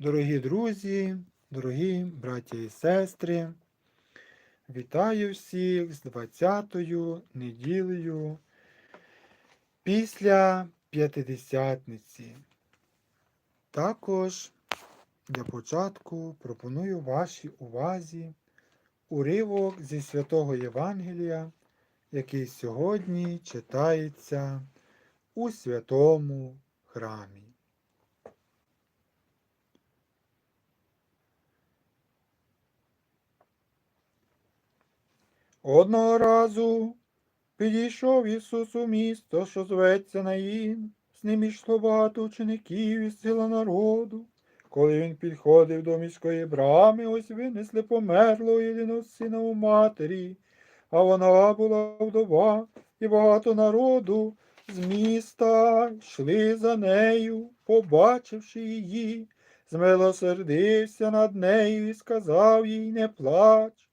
Дорогі друзі, дорогі браття і сестри, вітаю всіх з 20-ю неділею після П'ятидесятниці. Також для початку пропоную вашій увазі уривок зі святого Євангелія, який сьогодні читається у святому храмі. Одного разу підійшов Ісус у місто, що зветься Наїн. З ним йшло багато учеників і сила народу. Коли він підходив до міської брами, ось винесли померлого єдиного сина у матері, а вона була вдова, і багато народу з міста йшли за нею, побачивши її, змилосердився над нею і сказав їй не плач.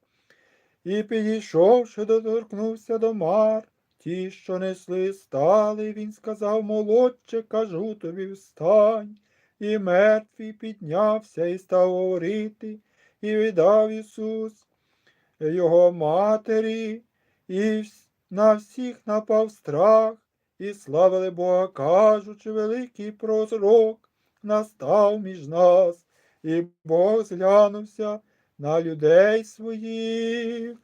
І підійшовши, доторкнувся до мар. Ті, що несли, стали, він сказав, молодче, кажу тобі, встань. І мертвий піднявся і став говорити, і віддав Ісус його матері, і на всіх напав страх, і славили Бога, кажучи, великий пророк настав між нас, і Бог зглянувся на людей своїх.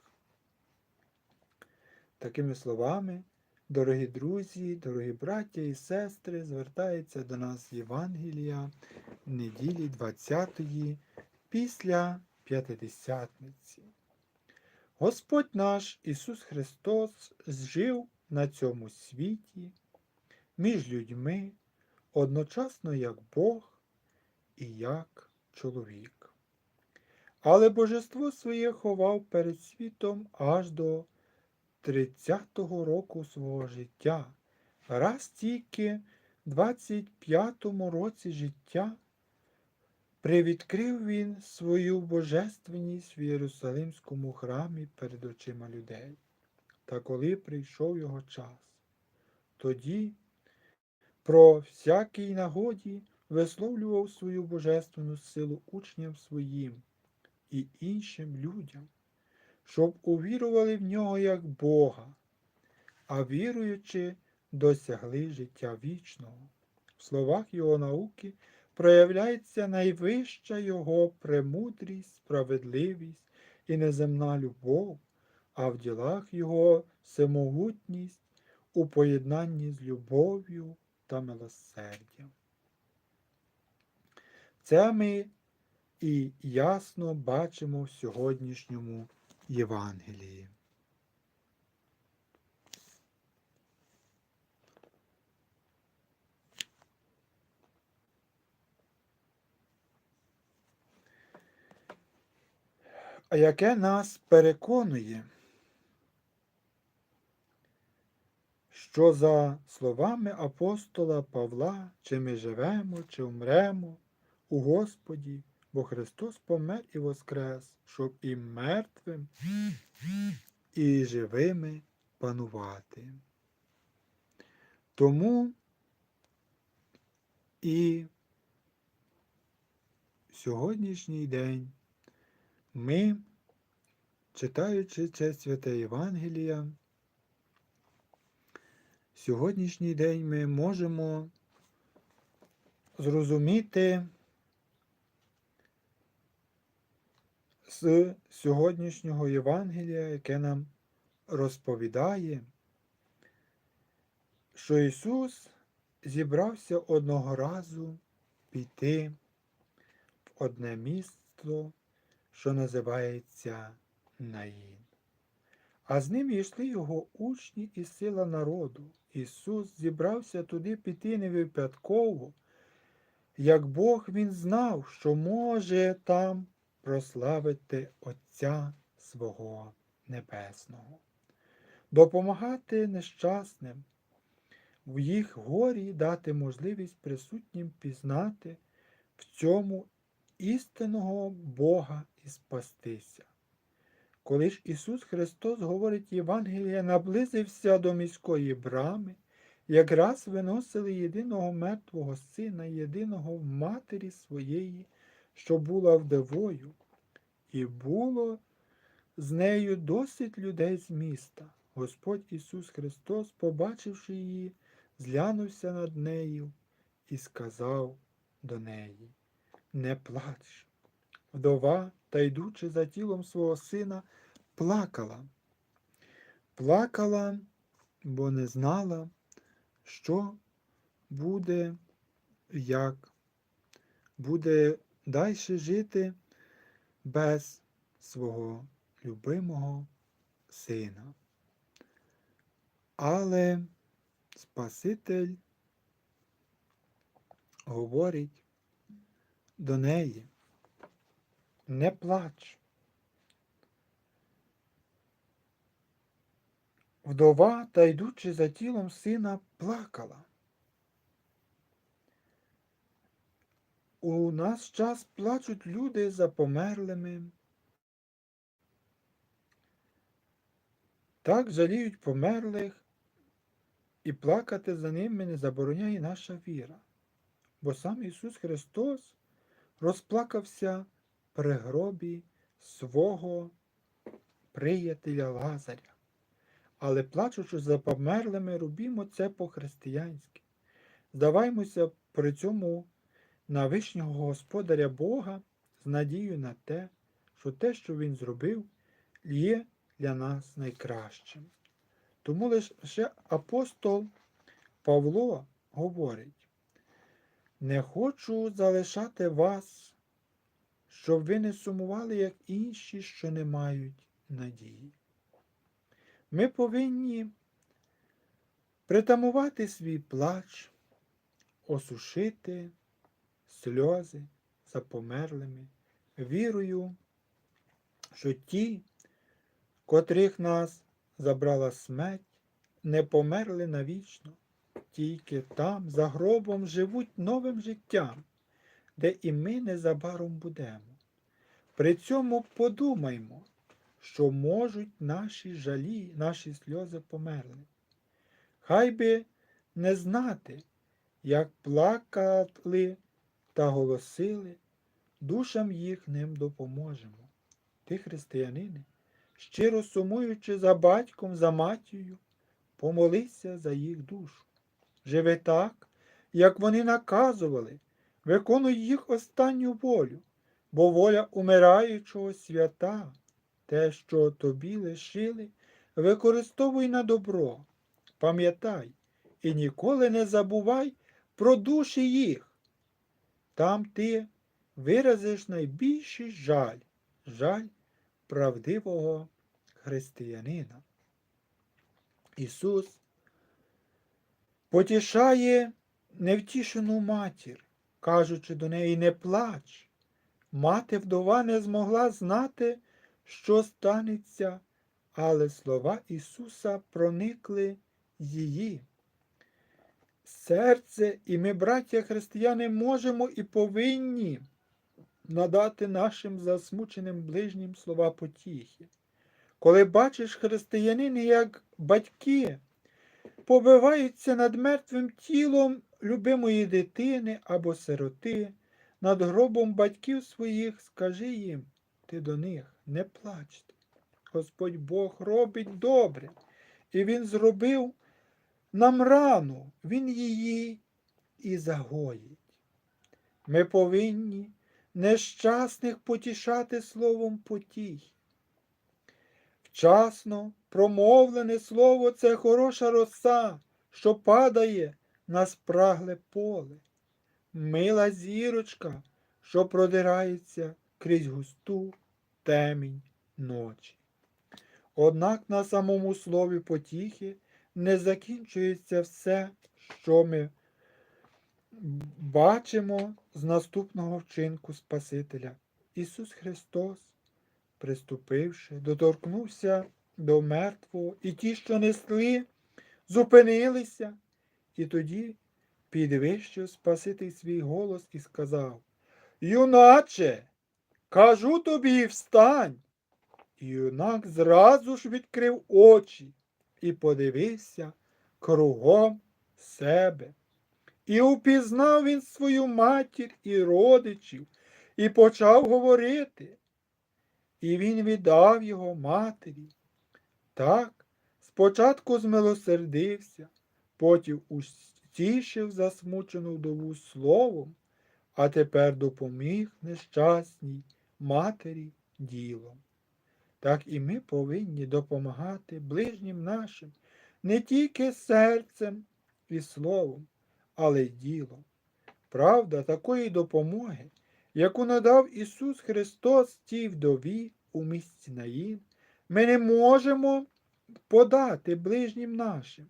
Такими словами, дорогі друзі, дорогі браття і сестри, звертається до нас Євангелія неділі 20-ї після П'ятидесятниці. Господь наш Ісус Христос жив на цьому світі між людьми одночасно як Бог і як чоловік. Але божество своє ховав перед світом аж до 30-го року свого життя. Раз тільки в 25-му році життя привідкрив він свою божественність в Єрусалимському храмі перед очима людей. Та коли прийшов його час, тоді про всякій нагоді висловлював свою божественну силу учням своїм і іншим людям, щоб увірували в нього як Бога, а віруючи, досягли життя вічного. В словах його науки проявляється найвища його премудрість, справедливість і неземна любов, а в ділах його всемогутність у поєднанні з любов'ю та милосердям. Це ми і ясно бачимо в сьогоднішньому Євангелії. А яке нас переконує, що за словами апостола Павла, чи ми живемо, чи вмремо у Господі, бо Христос помер і воскрес, щоб і мертвим, і живими панувати. Тому і сьогоднішній день ми, читаючи це святе Євангелія, сьогоднішній день ми можемо зрозуміти з сьогоднішнього Євангелія, яке нам розповідає, що Ісус зібрався одного разу піти в одне місто, що називається Наїн. А з ним йшли його учні і сила народу. Ісус зібрався туди піти не випадково, як Бог він знав, що може там прославити Отця свого Небесного, допомагати нещасним, в їх горі дати можливість присутнім пізнати в цьому істинного Бога і спастися. Коли ж Ісус Христос, говорить Євангелія, наблизився до міської брами, якраз виносили єдиного мертвого сина, єдиного в матері своєї, що була вдовою, і було з нею досить людей з міста. Господь Ісус Христос, побачивши її, зглянувся над нею і сказав до неї Не плач. Вдова, та йдучи за тілом свого сина, плакала. Плакала, бо не знала, що буде, як буде далі жити без свого любимого сина. Але Спаситель говорить до неї, не плач. Вдова, та йдучи за тілом сина, плакала. У нас час плачуть люди за померлими. Так жаліють померлих, і плакати за ними не забороняє наша віра. Бо сам Ісус Христос розплакався при гробі свого приятеля Лазаря. Але плачучи за померлими, робімо це по-християнськи. Здаваймося при цьому на вишнього Господаря Бога з надією на те, що те, що Він зробив, є для нас найкращим. Тому лише апостол Павло говорить, не хочу залишати вас, щоб ви не сумували, як інші, що не мають надії. Ми повинні притамувати свій плач, осушити сльози за померлими, вірою, що ті, котрих нас забрала смерть, не померли навічно, тільки там, за гробом, живуть новим життям, де і ми незабаром будемо. При цьому подумаймо, що можуть наші жалі, наші сльози померли. Хай би не знати, як плакали та голосили, душам їхним допоможемо. Ти, християнине, щиро сумуючи за батьком, за матір'ю, помолися за їх душу. Живи так, як вони наказували, виконуй їх останню волю, бо воля умираючого свята, те, що тобі лишили, використовуй на добро. Пам'ятай і ніколи не забувай про душі їх. Там ти виразиш найбільший жаль, жаль правдивого християнина. Ісус потішає невтішену матір, кажучи до неї не плач. Мати вдова не змогла знати, що станеться, але слова Ісуса проникли її. Серце, і ми, браття християни, можемо і повинні надати нашим засмученим ближнім слова потіхи. Коли бачиш християнини, як батьки побиваються над мертвим тілом любимої дитини або сироти, над гробом батьків своїх, скажи їм, ти до них не плачте. Господь Бог робить добре, і Він зробив нам рану, Він її і загоїть. Ми повинні нещасних потішати словом потіх. Вчасно промовлене слово це хороша роса, що падає на спрагле поле, мила зірочка, що продирається крізь густу темінь ночі. Однак на самому слові потіхи не закінчується все, що ми бачимо з наступного вчинку Спасителя. Ісус Христос, приступивши, доторкнувся до мертвого, і ті, що несли, зупинилися, і тоді підвищив Спаситель свій голос і сказав Юначе, кажу тобі, встань. І юнак зразу ж відкрив очі і подивився кругом себе. І упізнав він свою матір і родичів, і почав говорити. І він віддав його матері. Так, спочатку змилосердився, потім утішив засмучену вдову словом, а тепер допоміг нещасній матері ділом. Так і ми повинні допомагати ближнім нашим не тільки серцем і словом, але й ділом. Правда, такої допомоги, яку надав Ісус Христос тій вдові у місті Наїн, ми не можемо подати ближнім нашим,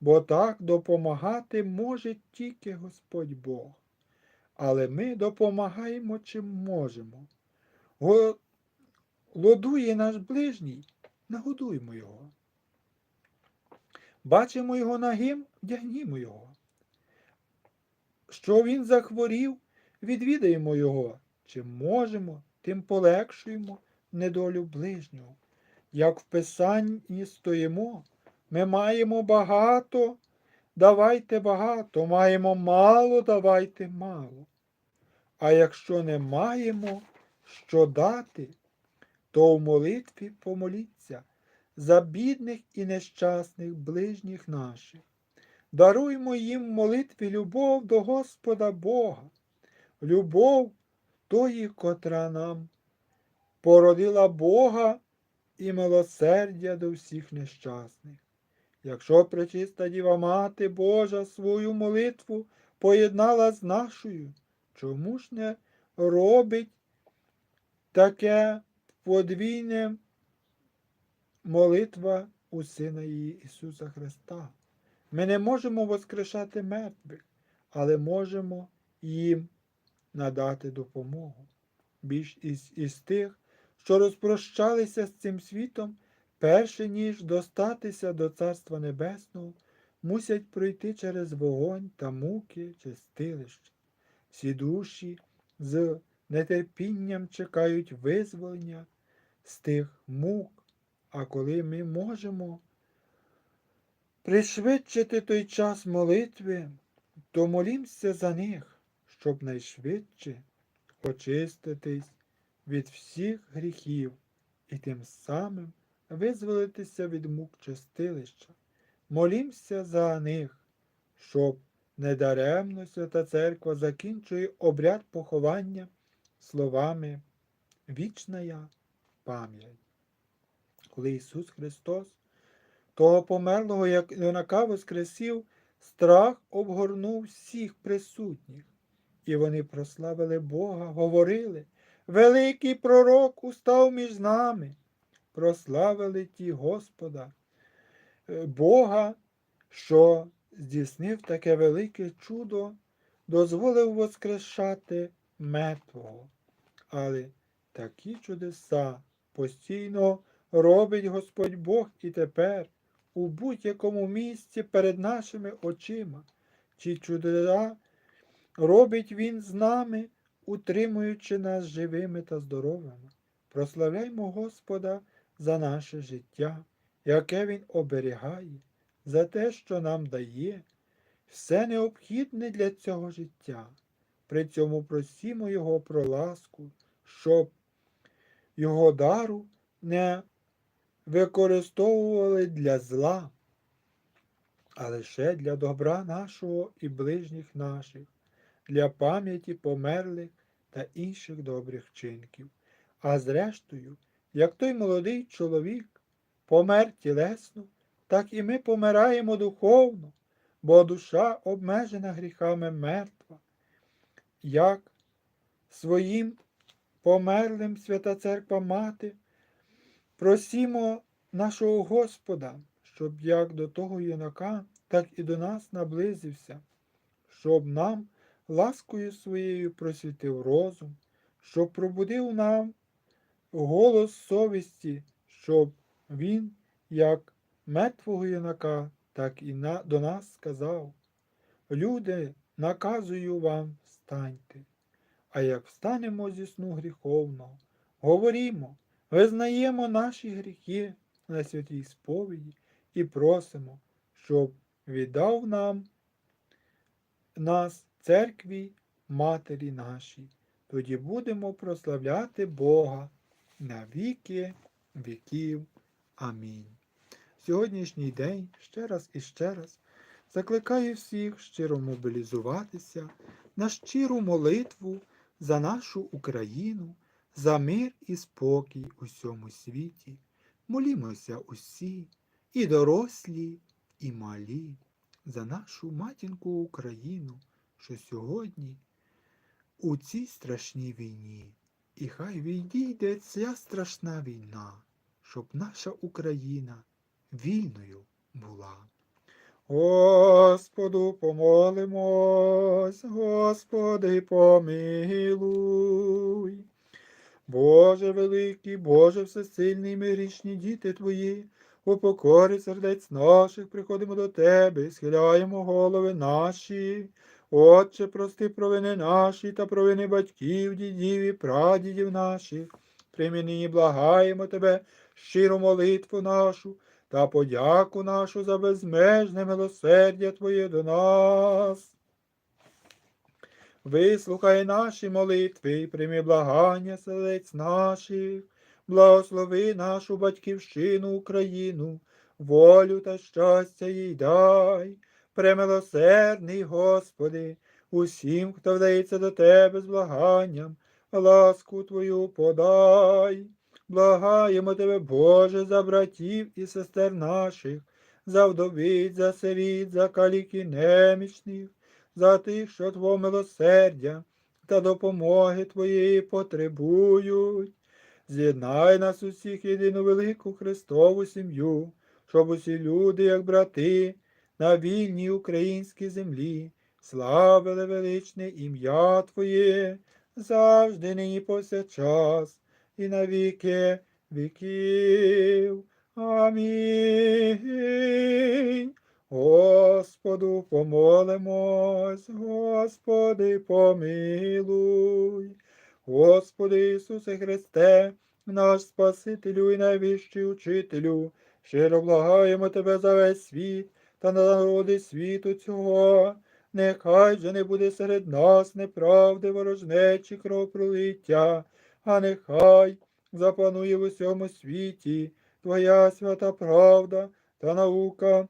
бо так допомагати може тільки Господь Бог. Але ми допомагаємо чим можемо. Голодує наш ближній, нагодуймо його. Бачимо його нагим, вдягнімо його. Що він захворів, відвідаємо його. Чим можемо, тим полегшуємо недолю ближнього. Як в Писанні стоїмо, ми маємо багато, давайте багато, маємо мало, давайте мало. А якщо не маємо що дати, то в молитві помоліться за бідних і нещасних ближніх наших. Даруймо їм в молитві любов до Господа Бога, любов тої, котра нам породила Бога і милосердя до всіх нещасних. Якщо пречиста Діва Мати Божа свою молитву поєднала з нашою, чому ж не робить таке подвійне молитва у Сина Ісуса Христа? Ми не можемо воскрешати мертвих, але можемо їм надати допомогу. Більш із, із тих, що розпрощалися з цим світом, перше ніж достатися до Царства Небесного, мусять пройти через вогонь та муки чистилища. Всі душі з нетерпінням чекають визволення з тих мук, а коли ми можемо пришвидшити той час молитви, то молімося за них, щоб найшвидше очиститись від всіх гріхів і тим самим визволитися від мук чистилища. Молімося за них, щоб недаремно Свята Церква закінчує обряд поховання словами Вічна я пам'ять. Коли Ісус Христос того померлого, як юнака воскресів, страх обгорнув всіх присутніх, і вони прославили Бога, говорили, великий пророк устав між нами, прославили ті Господа, е, Бога, що здійснив таке велике чудо, дозволив воскрешати мертвого. Але такі чудеса постійно робить Господь Бог і тепер у будь-якому місці перед нашими очима. Ці чудеса робить Він з нами, утримуючи нас живими та здоровими. Прославляймо Господа за наше життя, яке Він оберігає, за те, що нам дає, все необхідне для цього життя. При цьому просімо Його про ласку, щоб Його дару не використовували для зла, а лише для добра нашого і ближніх наших, для пам'яті померлих та інших добрих вчинків. А зрештою, як той молодий чоловік помер тілесно, так і ми помираємо духовно, бо душа обмежена гріхами мертва. Як своїм померлим Свята Церква Мати. Просімо нашого Господа, щоб як до того юнака, так і до нас наблизився, щоб нам ласкою своєю просвітив розум, щоб пробудив нам голос совісті, щоб він, як мертвого юнака, так і на, до нас сказав: Люди, наказую вам, встаньте, а як встанемо зі сну гріховного, говорімо. Визнаємо наші гріхи на святій сповіді і просимо, щоб віддав нам нас церкві Матері нашій. тоді будемо прославляти Бога на віки віків. Амінь. Сьогоднішній день ще раз і ще раз закликаю всіх щиро мобілізуватися на щиру молитву за нашу Україну, за мир і спокій у всьому світі. Молімося усі, і дорослі, і малі, за нашу матінку Україну, що сьогодні у цій страшній війні. І хай відійде ця страшна війна, щоб наша Україна вільною була. Господу помолимось, Господи помилуй. Боже великий, Боже всесильний, ми грішні діти Твої, у покорі сердець наших приходимо до Тебе, схиляємо голови наші. Отче, прости провини наші та провини батьків, дідів і прадідів наших. Прийми нині благаємо Тебе, щиру молитву нашу та подяку нашу за безмежне милосердя Твоє до нас. Вислухай наші молитви і прийми благання селець наших, благослови нашу батьківщину Україну, волю та щастя їй дай, премилосердний Господи, усім, хто вдається до Тебе з благанням, ласку Твою подай. Благаємо Тебе, Боже, за братів і сестер наших, за вдовиць, за сиріт, за калік і немічних, за тих, що Твого милосердя та допомоги Твоєї потребують. З'єднай нас усіх єдину велику Христову сім'ю, щоб усі люди, як брати, на вільній українській землі, славили величне ім'я Твоє, завжди нині повсякчас і на віки віків. Амінь. Господу помолимось, Господи, помилуй. Господи Ісусе Христе, наш Спасителю і найвищий учителю, щиро благаємо Тебе за весь світ та на народи світу цього. Нехай же не буде серед нас неправди, ворожнечі, кровопролиття, а нехай запанує в усьому світі Твоя свята правда та наука,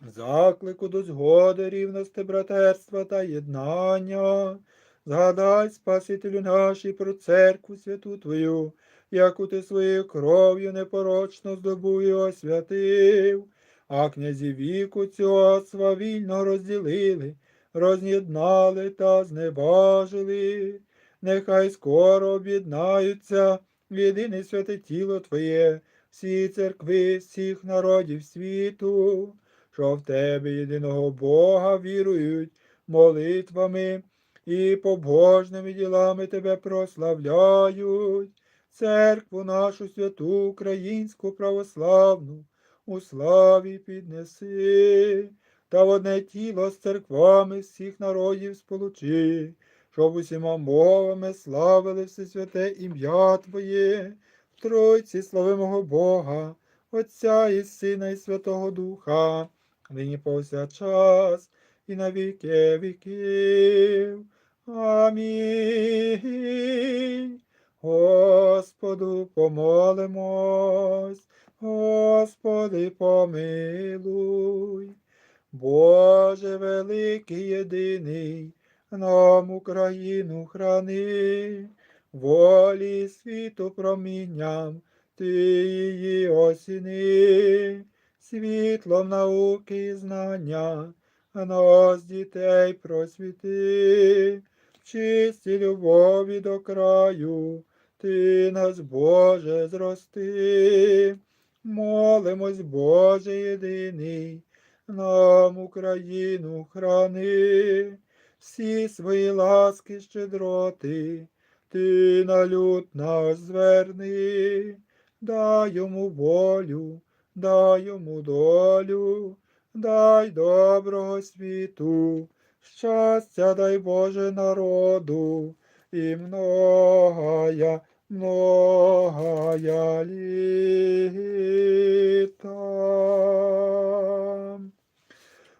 заклику до згоди, рівності, братерства та єднання. Згадай, Спасителю нашій, про церкву святу Твою, яку ти своєю кров'ю непорочно здобув освятив, а князі віку цього свавільно розділили, роз'єднали та зневажили нехай скоро об'єднаються в єдине святе тіло Твоє, всі церкви, всіх народів світу, що в Тебе єдиного Бога вірують молитвами і побожними ділами Тебе прославляють, церкву нашу святу українську православну, у славі піднеси, та в одне тіло з церквами всіх народів сполучи щоб усіма мовами славили все святе ім'я Твоє, в Тройці славимого Бога, Отця і Сина, і Святого Духа, нині повсякчас і на віки віків. Амінь. Господу помолимось, Господи помилуй, Боже великий єдиний нам Україну храни, волі світу промінням, ти її осіни, світлом науки і знання, нас дітей просвіти, в чистій любові до краю, ти нас, Боже, зрости, молимось, Боже єдиний, нам Україну храни всі свої ласки щедроти, ти на люд нас зверни, дай йому волю, дай йому долю, дай доброго світу, щастя дай Боже народу, і многая, многая літа.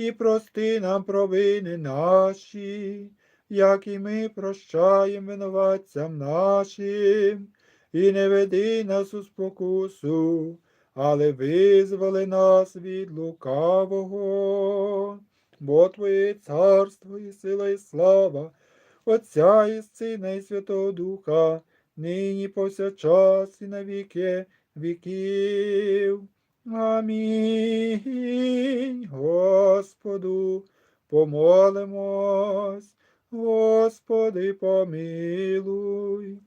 і прости нам провини наші, як і ми прощаємо винуватцям нашим, і не веди нас у спокусу, але визволи нас від лукавого, бо Твоє царство і сила, і слава, Отця і Сина, і Святого Духа, нині повсякчас і на віки віків. Амінь. Господу помолимось, Господи помилуй.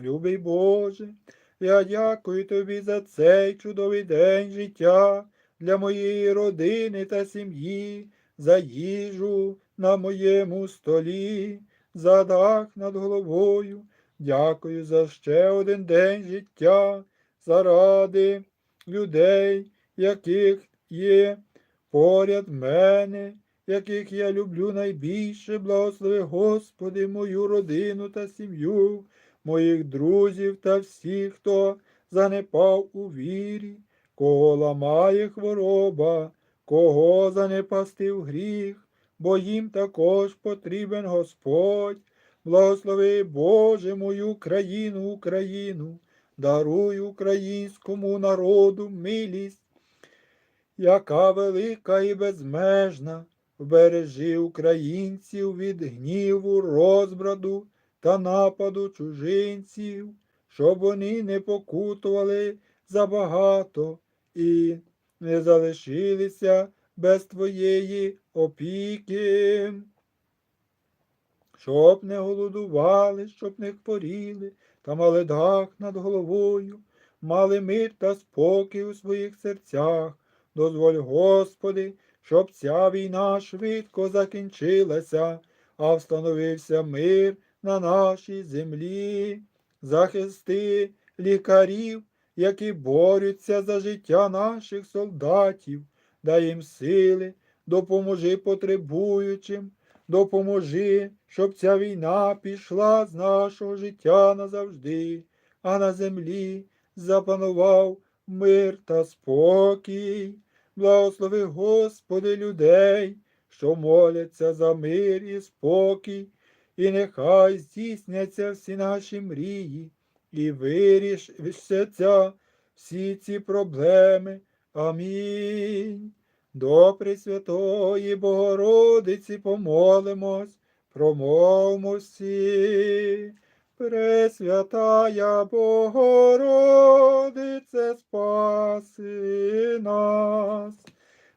Любий Боже, я дякую Тобі за цей чудовий день життя для моєї родини та сім'ї, за їжу на моєму столі, за дах над головою. Дякую за ще один день життя заради людей, яких є поряд мене, яких я люблю найбільше, благослови Господи, мою родину та сім'ю, моїх друзів та всіх, хто занепав у вірі, кого ламає хвороба, кого занепастив гріх, бо їм також потрібен Господь. Благослови Боже мою країну, Україну, даруй українському народу милість, яка велика і безмежна, вбережи українців від гніву, розбраду та нападу чужинців, щоб вони не покутували забагато і не залишилися без твоєї опіки. Щоб не голодували, щоб не хворіли, та мали дах над головою, мали мир та спокій у своїх серцях. Дозволь, Господи, щоб ця війна швидко закінчилася, а встановився мир на нашій землі. Захисти лікарів, які борються за життя наших солдатів, дай їм сили, допоможи потребуючим допоможи, щоб ця війна пішла з нашого життя назавжди, а на землі запанував мир та спокій. Благослови, Господи, людей, що моляться за мир і спокій, і нехай здійсняться всі наші мрії, і вирішаться всі ці проблеми. Амінь. До Пресвятої Богородиці помолимось, промовмо всі. Пресвятая Богородице, спаси нас.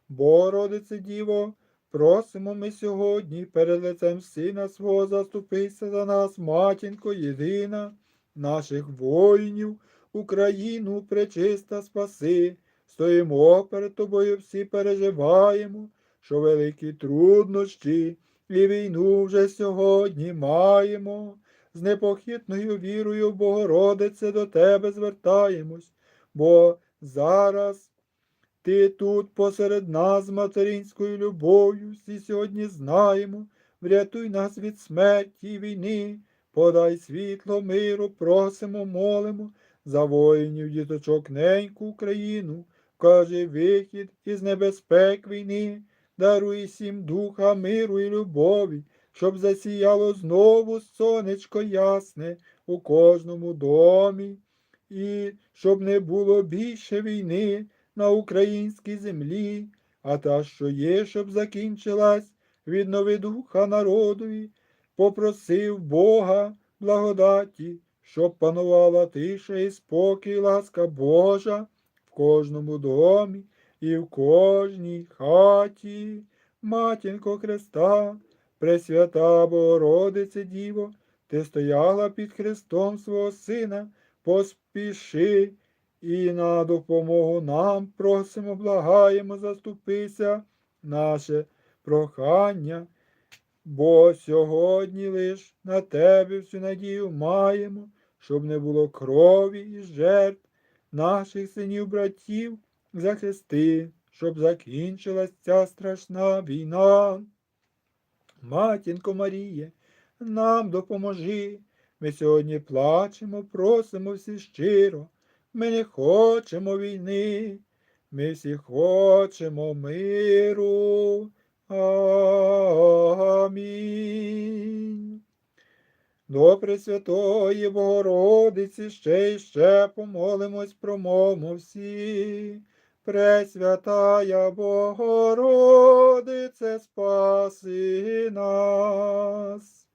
Богородице Діво, просимо ми сьогодні перед лицем Сина свого заступися за нас, матінко єдина, наших воїнів, Україну пречиста спаси. Стоїмо перед тобою, всі переживаємо, що великі труднощі і війну вже сьогодні маємо. З непохитною вірою, Богородице, до тебе звертаємось, бо зараз ти тут посеред нас з материнською любов'ю, всі сьогодні знаємо, врятуй нас від смерті і війни, подай світло миру, просимо, молимо за воїнів, діточок, неньку Україну каже вихід із небезпек війни, даруй всім духа миру і любові, щоб засіяло знову сонечко ясне у кожному домі, і щоб не було більше війни на українській землі, а та, що є, щоб закінчилась, віднови духа народові, попросив Бога благодаті, щоб панувала тиша і спокій, ласка Божа кожному домі і в кожній хаті, матінко Христа, Пресвята Богородице Діво, ти стояла під Христом свого Сина, поспіши і на допомогу нам просимо, благаємо, заступися, наше прохання бо сьогодні лиш на тебе всю надію маємо, щоб не було крові і жертв наших синів братів захисти, щоб закінчилась ця страшна війна. Матінко Маріє, нам допоможи. Ми сьогодні плачемо, просимо всі щиро. Ми не хочемо війни, ми всі хочемо миру. Амінь. До Пресвятої Богородиці ще й ще помолимось, промовмо всі. Пресвятая Богородице, спаси нас.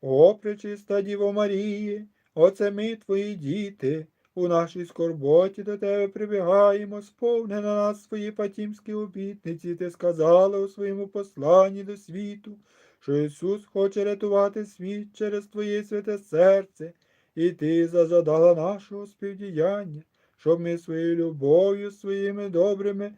О, пречиста Діво Марії, оце ми твої діти, у нашій скорботі до тебе прибігаємо, сповни на нас свої патімські обітниці, ти сказала у своєму посланні до світу, що Ісус хоче рятувати світ через Твоє святе серце, і Ти зажадала нашого співдіяння, щоб ми своєю любов'ю, своїми добрими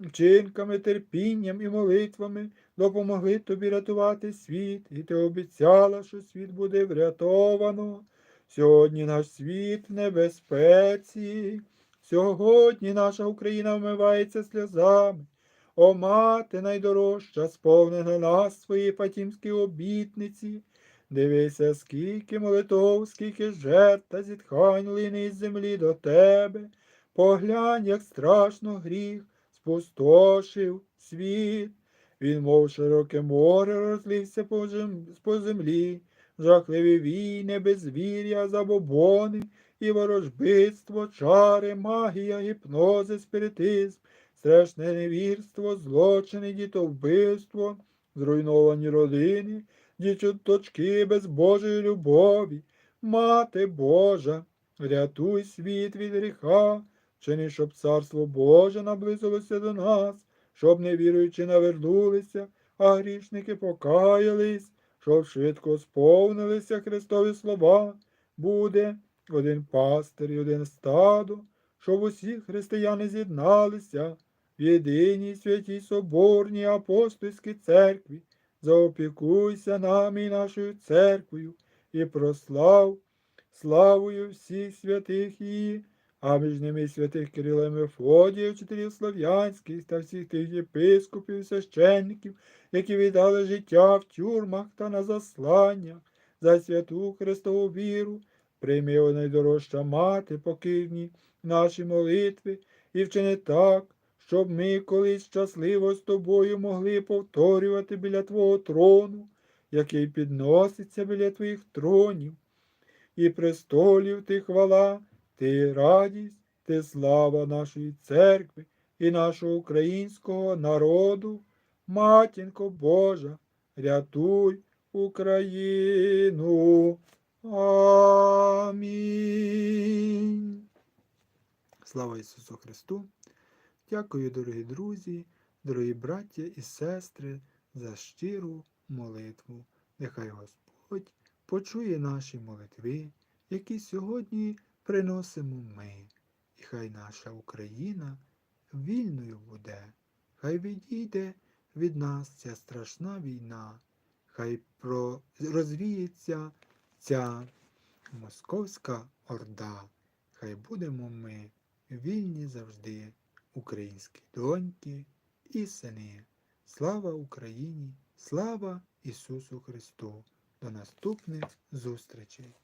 вчинками, терпінням і молитвами допомогли тобі рятувати світ, і ти обіцяла, що світ буде врятовано. Сьогодні наш світ в небезпеці, сьогодні наша Україна вмивається сльозами. О, мати найдорожча, сповни на нас свої фатімські обітниці. Дивися, скільки молитов, скільки жертв та зітхань лине із землі до тебе. Поглянь, як страшно гріх спустошив світ. Він, мов широке море, розлився по, землі, жахливі війни, безвір'я, забобони і ворожбитство, чари, магія, гіпнози, спиритизм, страшне невірство, злочини, дітовбивство, зруйновані родини, діточки без Божої любові. Мати Божа, рятуй світ від гріха, чини, щоб царство Боже наблизилося до нас щоб невіруючи навернулися, а грішники покаялись, щоб швидко сповнилися Христові слова, буде один пастир і один стадо, щоб усі християни з'єдналися в єдиній святій соборній апостольській церкві. Заопікуйся нами і нашою церквою і прослав славою всіх святих її а між ними святих Кирила і Мефодія, вчителів слов'янських та всіх тих єпископів і священників, які віддали життя в тюрмах та на засланнях за святу Христову віру, прийми, о найдорожча мати, покірні наші молитви, і вчини так, щоб ми колись щасливо з тобою могли повторювати біля Твого трону, який підноситься біля Твоїх тронів, і престолів ти хвала. Ти радість, ти слава нашої церкви і нашого українського народу, матінко Божа, рятуй Україну. Амінь. Слава Ісусу Христу! Дякую, дорогі друзі, дорогі браття і сестри, за щиру молитву. Нехай Господь почує наші молитви, які сьогодні приносимо ми, і хай наша Україна вільною буде, хай відійде від нас ця страшна війна, хай розвіється ця московська орда, хай будемо ми вільні завжди, українські доньки і сини. Слава Україні! Слава Ісусу Христу! До наступних зустрічей!